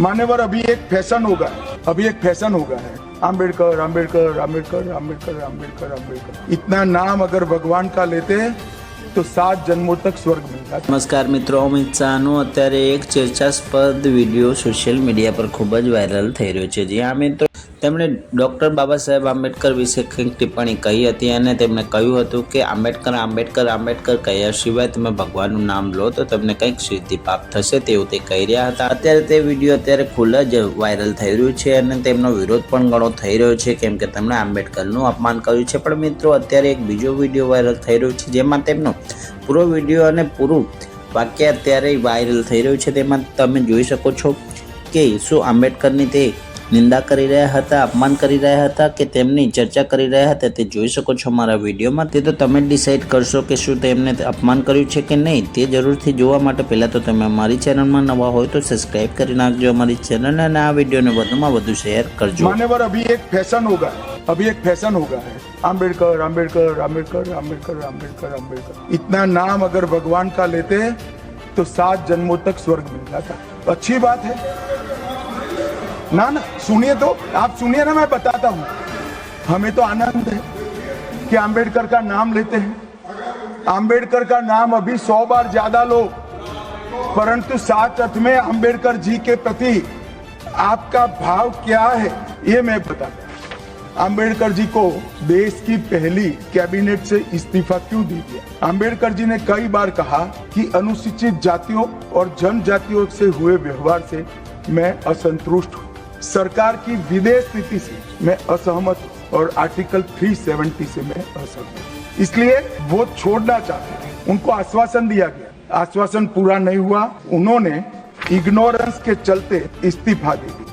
मान्यवर अभी एक फैशन होगा अभी एक फैशन होगा है आम्बेडकर आम्बेडकर आम्बेडकर आम्बेडकर आम्बेडकर आम्बेडकर इतना नाम अगर भगवान का लेते हैं તો સાત જન્મો તક સ્વર્ગ મળતા નમસ્કાર મિત્રો અમિત શાહનો અત્યારે એક ચર્ચાસ્પદ વિડીયો સોશિયલ મીડિયા પર ખૂબ જ વાયરલ થઈ રહ્યો છે જ્યાં મિત્રો તેમણે ડૉક્ટર બાબા સાહેબ આંબેડકર વિશે કંઈક ટિપ્પણી કહી હતી અને તેમણે કહ્યું હતું કે આંબેડકર આંબેડકર આંબેડકર કહ્યા સિવાય તમે ભગવાનનું નામ લો તો તમને કંઈક સિદ્ધિ પ્રાપ્ત થશે તેવું તે કહી રહ્યા હતા અત્યારે તે વિડીયો અત્યારે ખુલ્લા જ વાયરલ થઈ રહ્યું છે અને તેમનો વિરોધ પણ ઘણો થઈ રહ્યો છે કેમ કે તેમણે આંબેડકરનું અપમાન કર્યું છે પણ મિત્રો અત્યારે એક બીજો વિડીયો વાયરલ થઈ રહ્યો છે જેમાં તેમનો પૂરો વિડીયો અને પૂરું વાક્ય અત્યારે વાયરલ થઈ રહ્યું છે તેમાં તમે જોઈ શકો છો કે શું આંબેડકરની તે निंदा कर ही रहे है था अपमान कर ही रहे है था कि تمની ચર્ચા કરી રહ્યા હતા તે જોઈ શકો છો અમારા વિડિયો માં તે તો તમે ડિસાઈડ કરશો કે શું તેમણે અપમાન કર્યું છે કે નહીં તે જરૂરથી જોવા માટે પહેલા તો તમે અમારી ચેનલ માં નવા હો તો સબ્સ્ક્રાઇબ કરી નાખજો અમારી ચેનલ અને આ વિડિયોને બધામાં વધુ શેર કરજો મને બર અભી એક ફેશન હોગા અભી એક ફેશન હોગા હામ્બેરકર હામ્બેરકર હામ્બેરકર હામ્બેરકર હામ્બેરકર હામ્બેરકર ઇતના નામ अगर भगवान का लेते तो सात जन्मों तक स्वर्ग मिलता था अच्छी बात है ना ना सुनिए तो आप सुनिए ना मैं बताता हूँ हमें तो आनंद है कि आम्बेडकर का नाम लेते हैं आम्बेडकर का नाम अभी सौ बार ज्यादा लो परंतु सात अर्थ में अंबेडकर जी के प्रति आपका भाव क्या है ये मैं बताता अंबेडकर जी को देश की पहली कैबिनेट से इस्तीफा क्यों दी गया अम्बेडकर जी ने कई बार कहा कि अनुसूचित जातियों और जनजातियों से हुए व्यवहार से मैं असंतुष्ट हूँ सरकार की विदेश नीति से मैं असहमत हूँ और आर्टिकल 370 से मैं असहमत इसलिए वो छोड़ना चाहते थे उनको आश्वासन दिया गया आश्वासन पूरा नहीं हुआ उन्होंने इग्नोरेंस के चलते इस्तीफा दे दिया